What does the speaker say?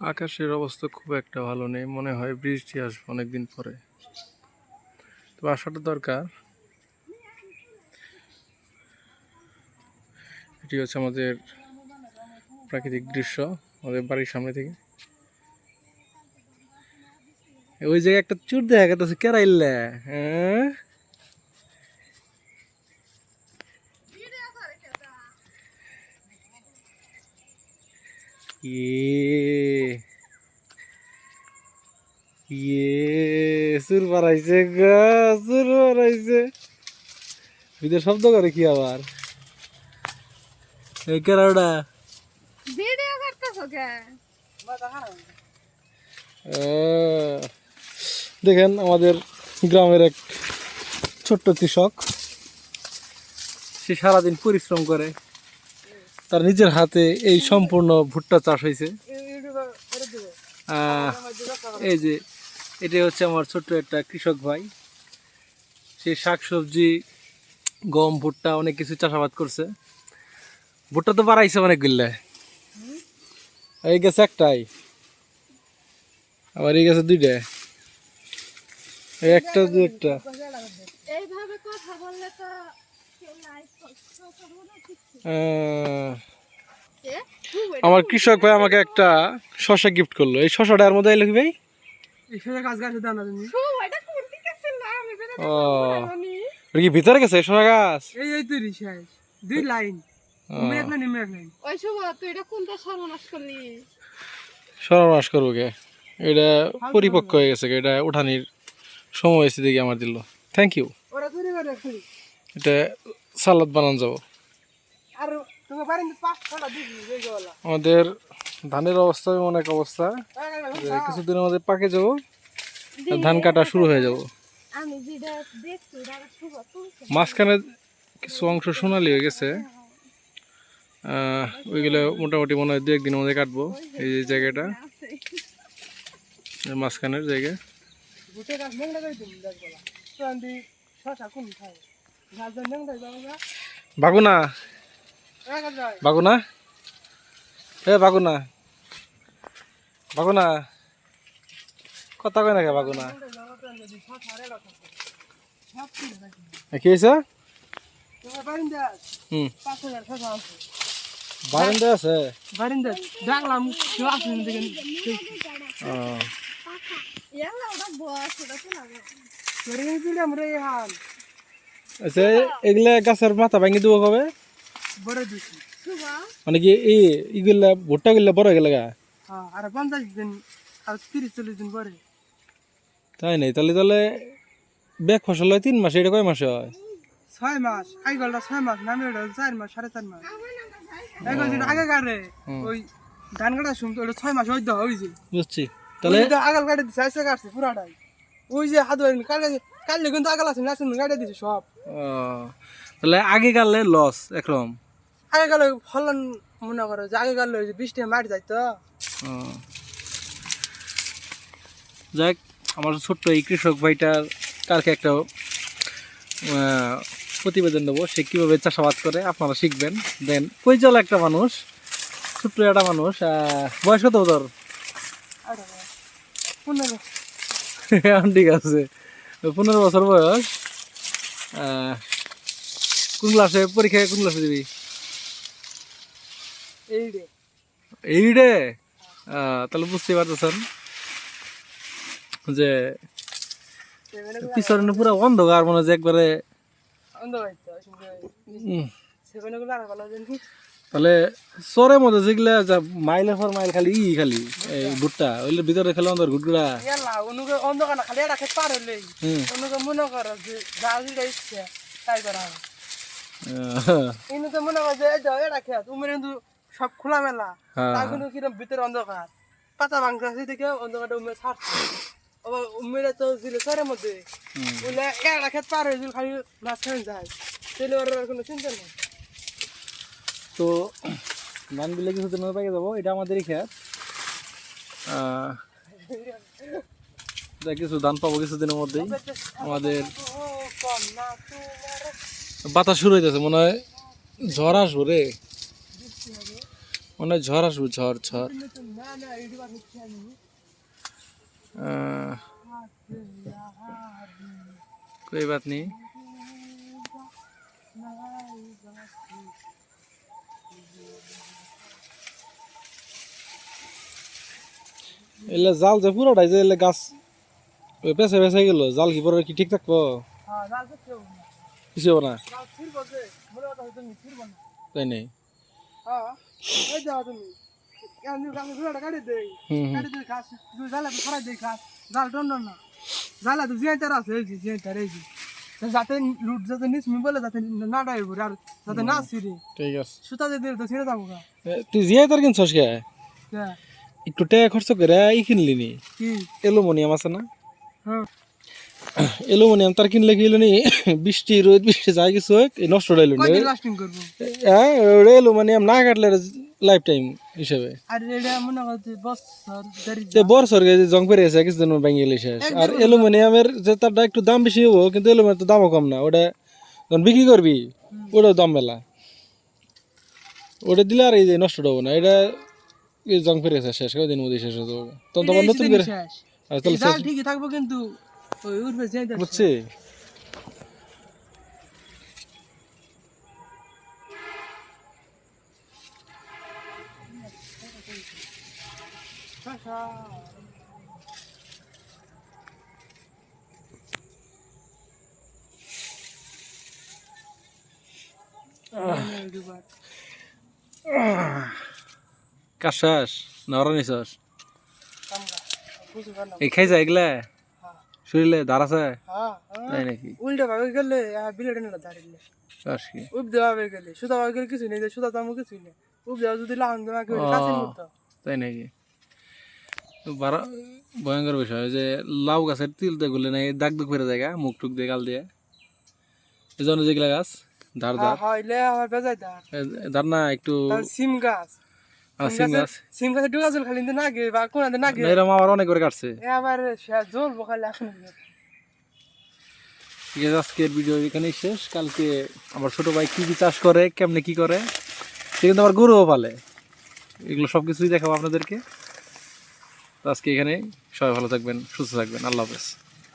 আকাশের অবস্থা খুব একটা ভালো নেই। মনে হয় বৃষ্টি আসবে অনেকদিন পরে। তো আসাটা দরকার। এটি হচ্ছে আমাদের প্রাকৃতিক দৃশ্য, আমাদের বাড়ির সামনে থেকে। ওই জায়গায় একটা চুর দেখা গেছে কেরাইল্লা। হ্যাঁ? ইয়ে সুর বাড়াইছে গা সুর বাড়াইছে। ভিতরে শব্দ করে কি আবার? এই ভিডিও করতেছো কে? দেখেন আমাদের গ্রামের এক ছোট্ট কৃষক সে সারাদিন পরিশ্রম করে। তার নিজের হাতে এই সম্পূর্ণ ভুট্টা চাষ হয়েছে এই যে এটা হচ্ছে আমার ছোট্ট একটা কৃষক ভাই। সে শাকসবজি গম ভুট্টা অনেক কিছু চাষাবাদ করছে। ভুট্টা তো বাড়াইছে অনেকগুলো। এই গেছে একটাই। আবার এই গেছে দুইটা। এই একটা দুই একটা। আহ, আমার কৃষক ভাই আমাকে একটা শশা গিফট করল। এই শশাটার মধ্যে এলো কি ভাই? ও। কি ভিতরে গেছে গাছ? এই এই তুই রিসাই দুই লাইন। ওই শুভ তুই এটা কোনটা সর্বনাশ করলি? সর্বনাশ করব কে? এটা পরিপক্ক হয়ে গেছে এটা উঠানির সময় হয়েছে দেখি আমার দিল। থ্যাংক ইউ এটা সালাদ বানান যাব। আর তুমি পারেন পাঁচ ছটা দিবি এই গলা আমাদের ধানের অবস্থা অনেক অবস্থা কিছুদিনের মধ্যে পাকে যাব ধান কাটা শুরু হয়ে যাব। মাঝখানে কিছু অংশ সোনালি হয়ে গেছে। ওইগুলো মোটামুটি মনে হয় দু একদিনের মধ্যে কাটবো এই যে জায়গাটা। মাঝখানের জায়গা। বাগুনা। বাগুনা? এ, বাগুনা। বাগুনা। কথা কয় না কে বাগুনা? কি হয়েছে বারান্দা আছে? পারেন দেখলাম কেউ আসেনি দেখেন এগুলা গাছের মাথা ভাঙি দেবো কবে? মানে কি এই ইগুলা ভুট্টা গুলা বড় গেলে গা? হ্যাঁ আর পঞ্চাশ দিন আর তিরিশ চল্লিশ দিন পরে। তাই নাই তাহলে তাহলে ব্যাগ ফসল হয় তিন মাসে এটা কয় মাসে হয়? ছয় মাস আই গলটা ছয় মাস নামে ওটা চার মাস সাড়ে চার মাস। এই গল যেটা আগে কাটে। ওই ধান কাটা শুনতো ওটা ছয় মাস ওই হয়েছে বুঝছি তাহলে আগাল কাটে দিছে আইসে কাটছে পুরাটাই। ওই যে হাত কাটে কাটলে কিন্তু আগাল আছে নাচুন কাটে দিছে সব। তাহলে আগে গালে লস একরকম। আগে গেলে ফলন মনে করো যে আগে গেলে ওই যে বৃষ্টি মাটি যায় তো ও। যাক আমার ছোট্ট এই কৃষক ভাইটার কালকে একটা প্রতিবেদন দেবো। সে কীভাবে চাষাবাদ করে আপনারা শিখবেন। দেন পরিচল একটা মানুষ ছোট্ট একটা মানুষ বয়স কত তোর এখন ঠিক আছে। পনেরো বছর বয়স। কোন ক্লাসে পরীক্ষায় কোন ক্লাসে দিবি? এই এই রে আহ, তাহলে বুঝতে পারতেছেন যে পিছনে পুরো অন্ধকার মনে যে একবারে তাহলে চরের মধ্যে যেগুলা যা মাইলের পর মাইল খালি ই খালি এই ভুট্টা ওইগুলোর ভিতরে খেলে অন্ধকার গুটগুড়া অনুকে অন্ধকার খালি এটা খেতে পার হুম। অনুকে মনে করো যে যা যেটা ইচ্ছে তাই করা কিন্তু মনে করো যে এটা খেত উমের কিন্তু সব খোলা মেলা হ্যাঁ। কিন্তু কিরম ভিতরে অন্ধকার। পাতা ভাঙতে আছে দেখে অন্ধকারটা উমের ছাড়ছে। আবার উমের তো ছিল শহরের মধ্যে। বলে একটা খেত পার হয়েছিল খালি মাছ খান যায়। তাহলে ওর কোনো চিন্তা নেই। তো ধানগুলো মধ্যে পেকে যাব এটা আমাদেরই খেত কিছু ধান পাবো কিছুদিনের মধ্যেই। আমাদের বাতাস শুরু হয়ে হইতেছে মনে হয় ঝড় আসব রে। মনে হয় ঝড় আসবো ঝড় ঝড় না না এটি বার হচ্ছে আমি আহ, कोई बात नहीं এলে জাল যে পুরোটাই যে এলে গাছ ওই পেছে পেছে গেল জাল কি পরে কি ঠিক থাকবো হ্যাঁ জাল করতে হবে না কিছু হবে না জাল ছিড়বো যে মনে কথা তুমি ছিড়বো না তাই নেই হ্যাঁ এই যাও তুমি কেন আমি ঘোড়াটা কাটি দেই কাটি দেই খাস তুই জালা তো ফরাই দেই খাস জাল টন না। জালা তো জিয়াই তার আছে এই যে জিয়াই তার এই যাতে লুট যাতে নিস মি বলে যাতে না ডাই ঘুরে আর যাতে না ছিড়ে। ঠিক আছে। সুতা দিয়ে দিলে তো ছিঁড়ে যাব গা। তুই জিয়াই কিনছস কে? কে? একটু টাকা খরচ করে ই কিনলি নি? কি? অ্যালুমিনিয়াম আছে না? হ্যাঁ। অ্যালুমিনিয়াম তার কিনলে কি হলো নি বৃষ্টি রোদ বৃষ্টি যায় কিছু হোক, নষ্ট হইল হ্যাঁ অ্যালুমিনিয়াম না কাটলে লাইফ টাইম হিসেবে। আর এটা করছে বছর জং পেরে গেছে কিছুদিন ভেঙে গেলে শেষ। আর অ্যালুমিনিয়ামের যে তারটা একটু দাম বেশি হব কিন্তু অ্যালুমিনিয়াম তো দামও কম না। ওটা যখন বিক্রি করবি ওটাও দাম মেলা। ওটা দিলে আর এই যে নষ্ট হব না। এটা জং পেরে গেছে শেষ। কদিন মধ্যে শেষ হয়ে যাবে? তখন তোমার নতুন করে ঠিকই থাকব কিন্তু যাই বুঝছি কাশাস নরা নিছস এই খাই যায় এগুলা শরীরে ধার আছে? তাই নাকি? উল্টা ভাবে গেলে বিলেট না উপ দেওয়া ভাবে গেলে সুতা ভাবে গেলে কিছু নেই সুতা তো কিছুই নেই। উপ দেওয়া যদি দেওয়া কেউ তাই নাকি? বারা ভয়ঙ্কর বিষয় যে লাউ গাছের তিল তিলতে গুলে নাই দাগ দুগ ফেরে জায়গা মুখ টুক দিয়ে গাল দিয়ে। এই জন্য যেগুলা গাছ ধার ধার। ধার। না একটু সিম গাছ। সিম গাছে ঢুকা জল খালি না গে বা কোনাতে না গে এরকম আমার অনেক করে কাটছে। আবার সে জ্বলবো এখন। ঠিক আছে আজকের ভিডিও এখানেই শেষ। কালকে আমার ছোট ভাই কি কি চাষ করে কেমনে কি করে সে কিন্তু আমার গরুও পালে। এগুলো সব কিছুই দেখাবো আপনাদেরকে। তো আজকে এখানে সবাই ভালো থাকবেন সুস্থ থাকবেন। আল্লাহ হাফেজ।